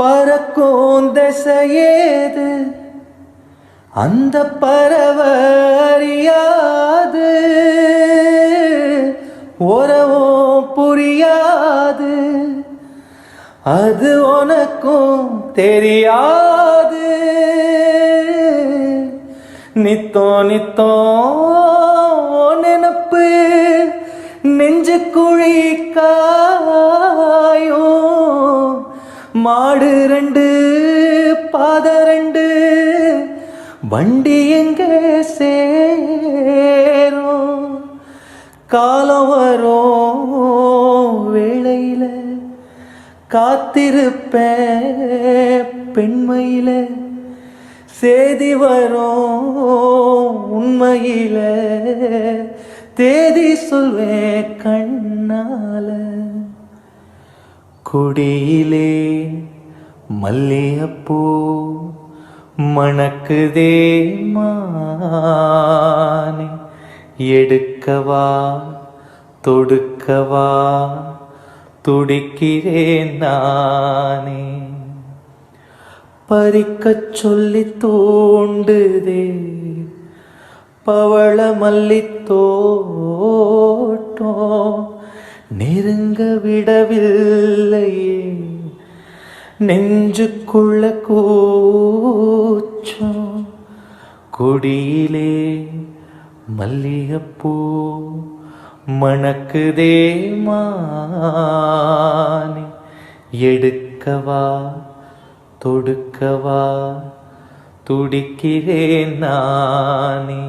பறக்கும் திசையேது அந்த பறவ அறியாது. உறவும் புரியாது. அது உனக்கும் தெரியாது. நித்தோ நித்தோ நினப்பு மாடு ரெண்டு பாத ரெண்டு வண்டி எங்க சேரும்? காலம் வரும் வேளையில் காத்திருப்ப பெண்மையில். சேதி வரும் உண்மையில் தேதி சொல்வேன் கண்ணால. கொடியிலே மல்லிகைப்பூ மணக்குதே மானே. எடுக்கவா தொடுக்கவா துடிக்கிறேன் நானே. பறிக்கச் சொல்லி தூண்டுதே பவள மல்லி நெருங்க விடவில்லையே. நெஞ்சுக்குள்ள கூச்சம். கொடியிலே மல்லிகைப்பூ மணக்குதே மானி. எடுக்கவா தொடுக்கவா துடிக்கிறேன் நானே.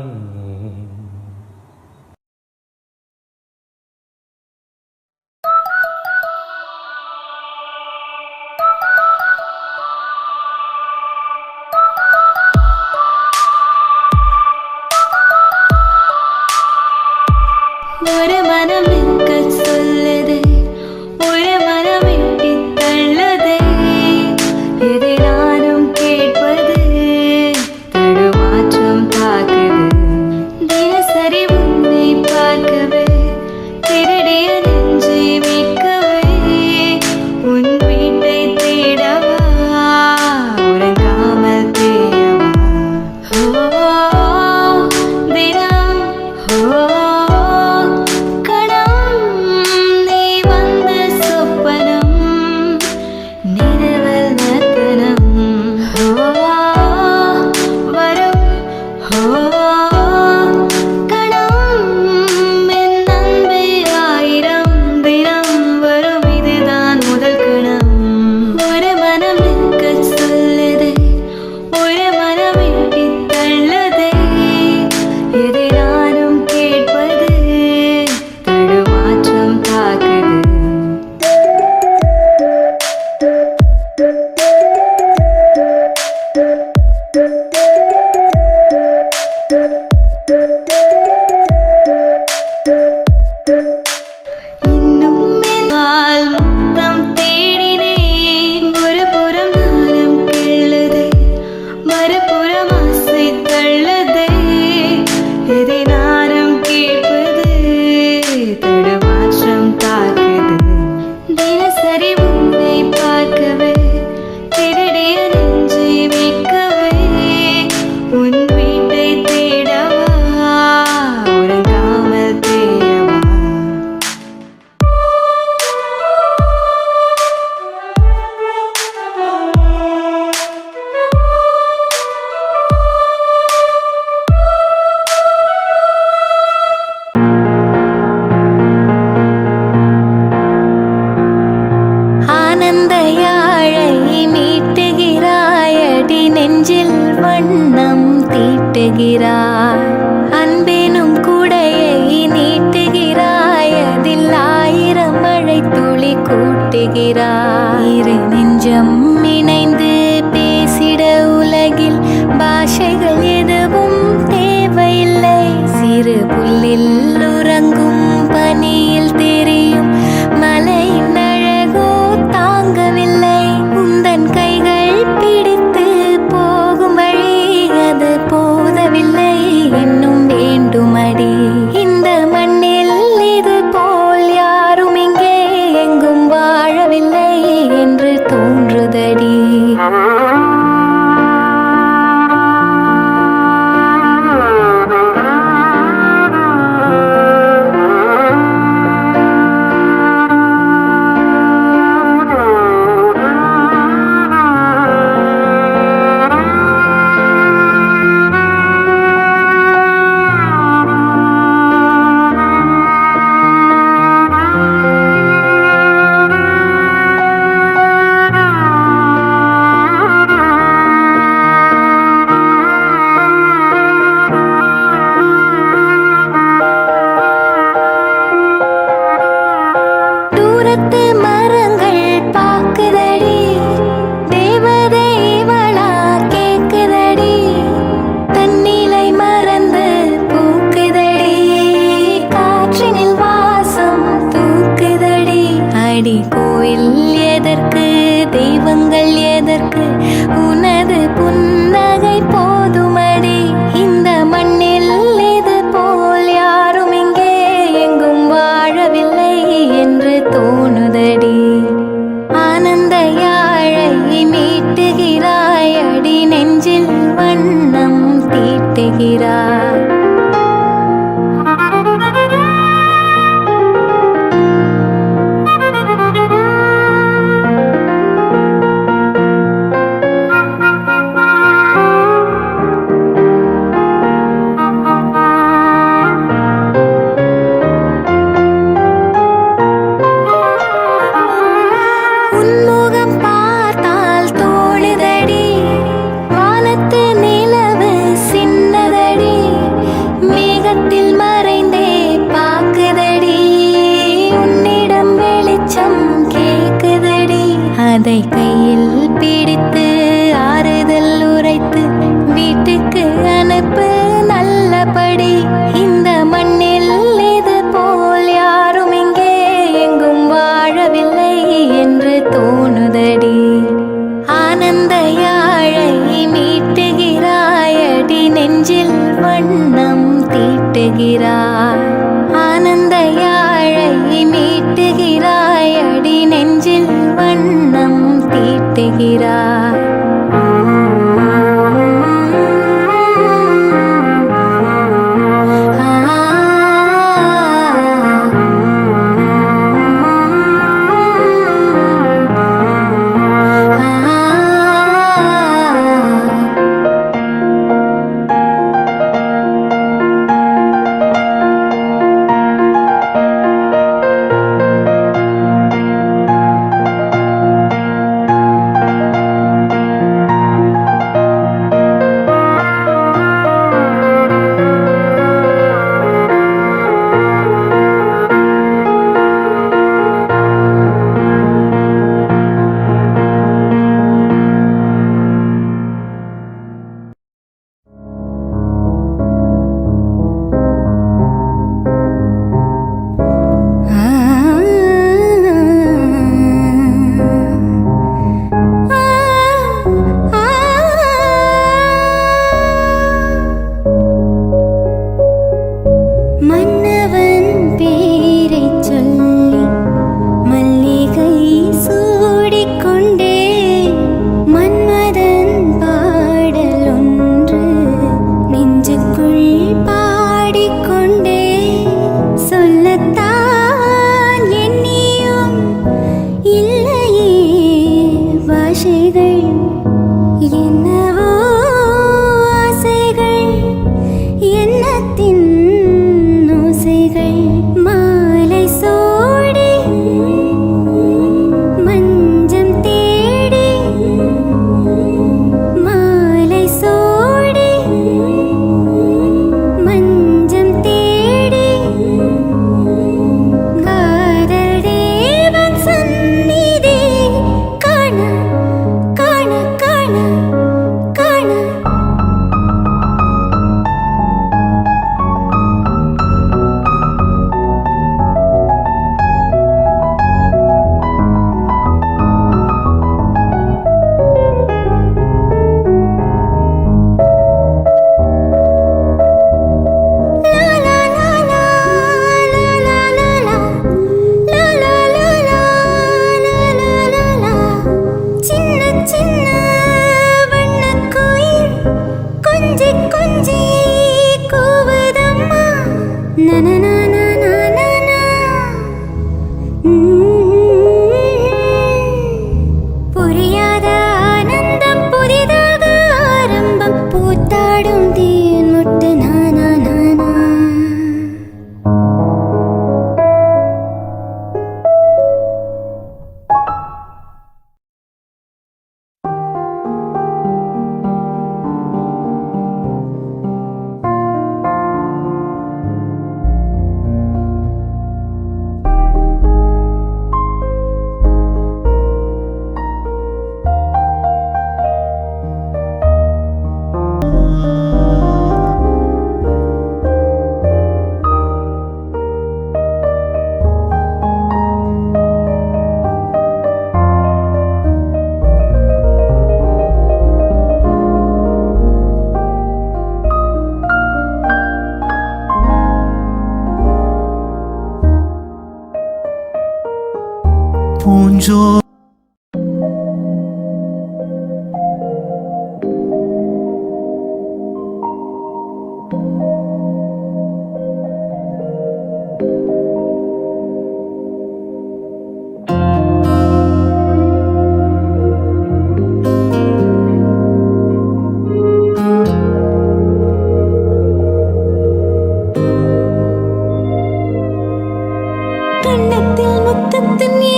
The. tenía.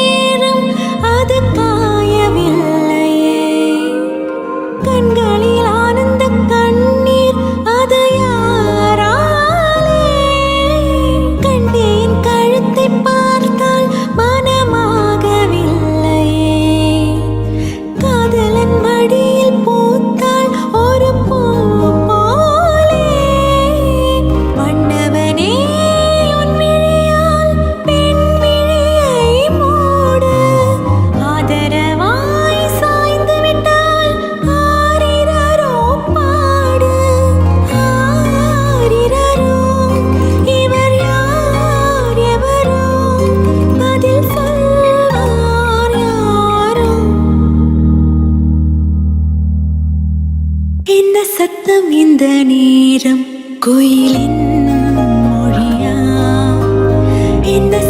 ஈரம் குயிலின் மொழியா? என்ன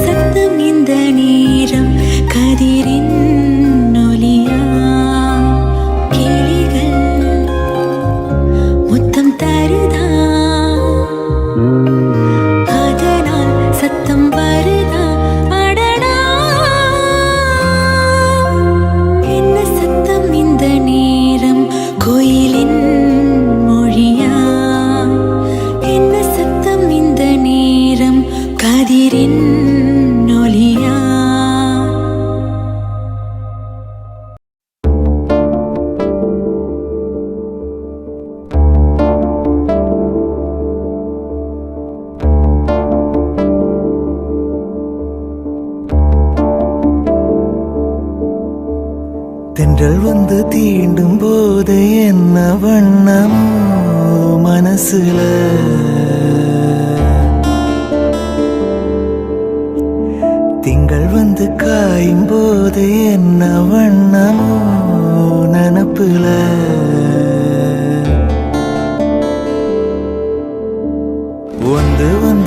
dirin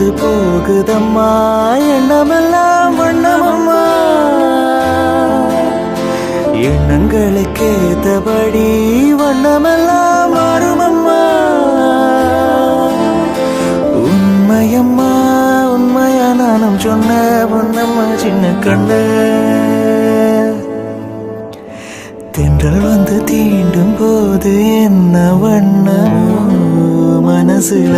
வந்து போகுதம்மா. எண்ணமெல்லாம் வண்ணமம்மா. எண்ணங்களுக்கேத்தபடி வண்ணமெல்லாம் மாறுமம்மா. உண்மையம்மா உண்மையா நானும் சொன்ன பொண்ணம்மா சின்ன கண்ணு. தென்றல் வந்து தீண்டும் போது என்ன வண்ணமோ மனசுல.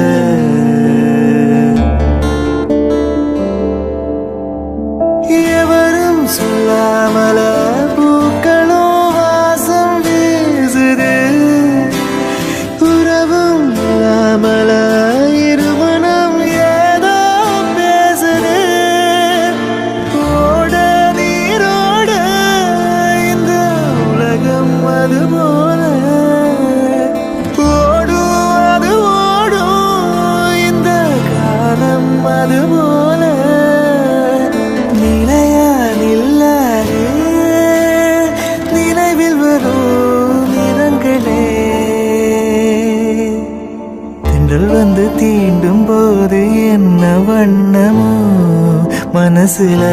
Sesler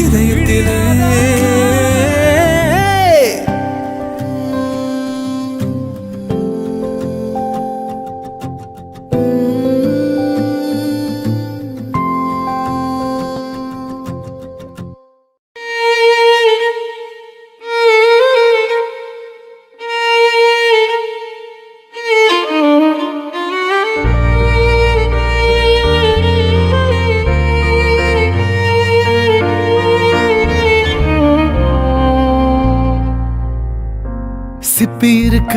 இதயத்திலே.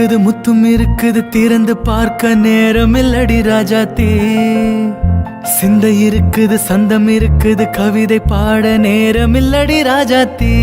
இருக்குது முத்தும் இருக்குது திறந்து பார்க்க நேரம் இல்லடி ராஜா தீ. சிந்தை இருக்குது சந்தம் இருக்குது கவிதை பாட நேரம் இல்லடி ராஜா தீ.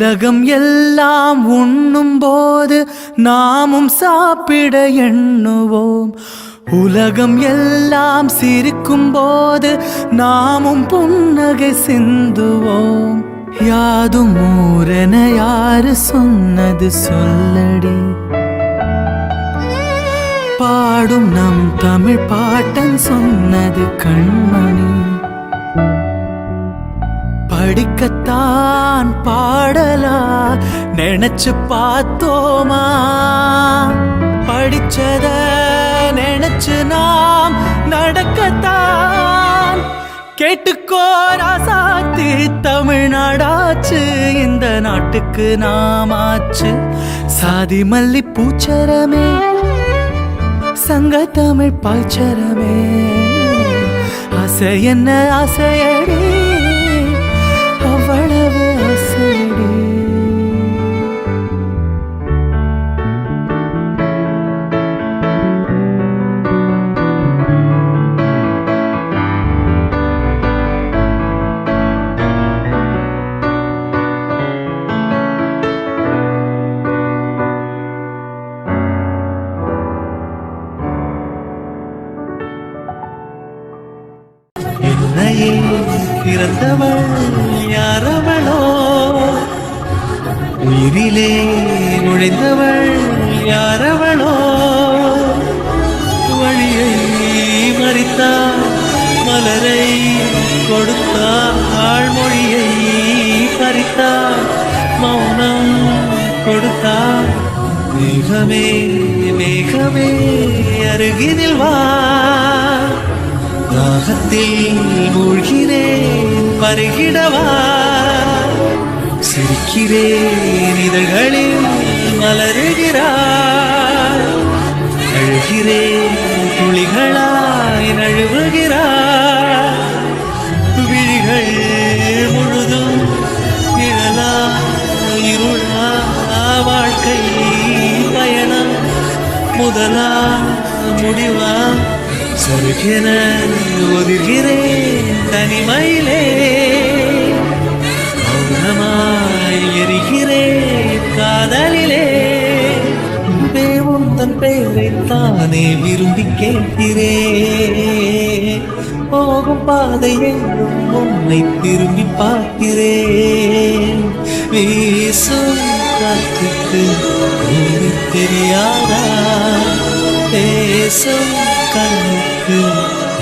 உலகம் எல்லாம் உண்ணும் போது நாமும் சாப்பிட எண்ணுவோம். உலகம் எல்லாம் சிரிக்கும் போது நாமும் புன்னகை சிந்துவோம். யாதும் ஊரென யாரு சொன்னது சொல்லடி. பாடும் நம் தமிழ் பாட்டன் சொன்னது கண்மணி. படிக்கத்தான் பாடலா? நினைச்சு பார்த்தோமா? படிச்சத நினைச்சு நாம் நடக்கத்தான். கேட்டுக்கோ ராசாத்தி தமிழ்நாடாச்சு இந்த நாட்டுக்கு நாமாச்சு. சாதி மல்லி பூச்சரமே சங்க தமிழ் பாய்ச்சரமே. ஆசை என்ன ஆசையடி? பிறந்தவள் யாரவளோ? உயிரிலே நுழைந்தவள் யாரவளோ? வழியை மறித்தாள் மலரை கொடுத்தாள் ஆழ்மொழியை பறித்தாள் மௌனம் கொடுத்தாள் மேகமே மேகமே அருகினில் வா. தாகத்தில் மூழ்கிறேன் பருகிடவா சிரிக்கிறேன் இதழ்களில் மலருகிறார் அழுகிறேன் துளிகளாய் நழுவுகிறார் விழிகள் முழுதும் நிழலா இருளா வாழ்க்கை பயணம். முதலா முடிவா? சருகென ஒதுகிறேன் தனிமையிலே. மௌனமாய் எரிகிறேன் காதலிலே. தேவன் தன் பெயரை தானே விரும்பி கேட்கிறேன் போகும் பாதை எங்கும் உன்னை திரும்பி பார்க்கிறேன் வீசும் காத்துக்கு தெரியாதா? பேசும் உனக்கு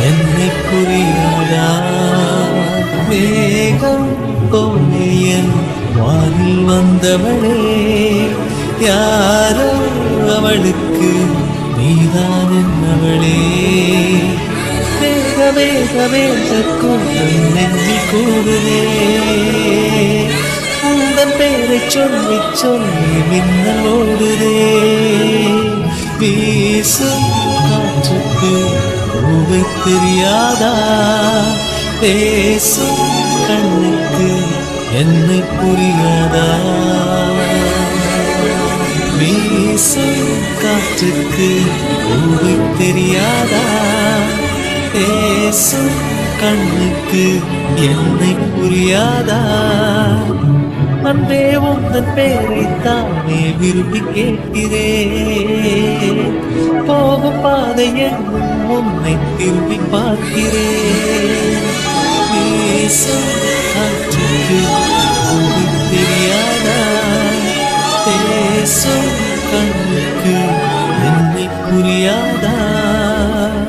என்னை புரியாதா? மேகம் போலே வானில் வந்தவளே யாரோ அவளுக்கு நீதான் என்னவளே வேகமே வேக வேக கூட்டம் நெஞ்சில் கூடுதே. உந்தன் பேரை சொல்லி சொல்லி மின்னல் ஓடுதே. வீசும் அன்பு தெரியாதா? பேசும் கண்ணுக்கு என்னை புரியாதா? வீசும் காற்றுக்கு பூவை தெரியாதா? பேசும் கண்ணுக்கு என்னை புரியாதா? அன்பே உந்தன் பேரை தானே விரும்பி கேட்கிறேன். போகும் பாதை எங்கும் உன்னை திரும்பி பார்க்கிறேன். வீசும் காற்றுக்கு தெரியாதா பேசும்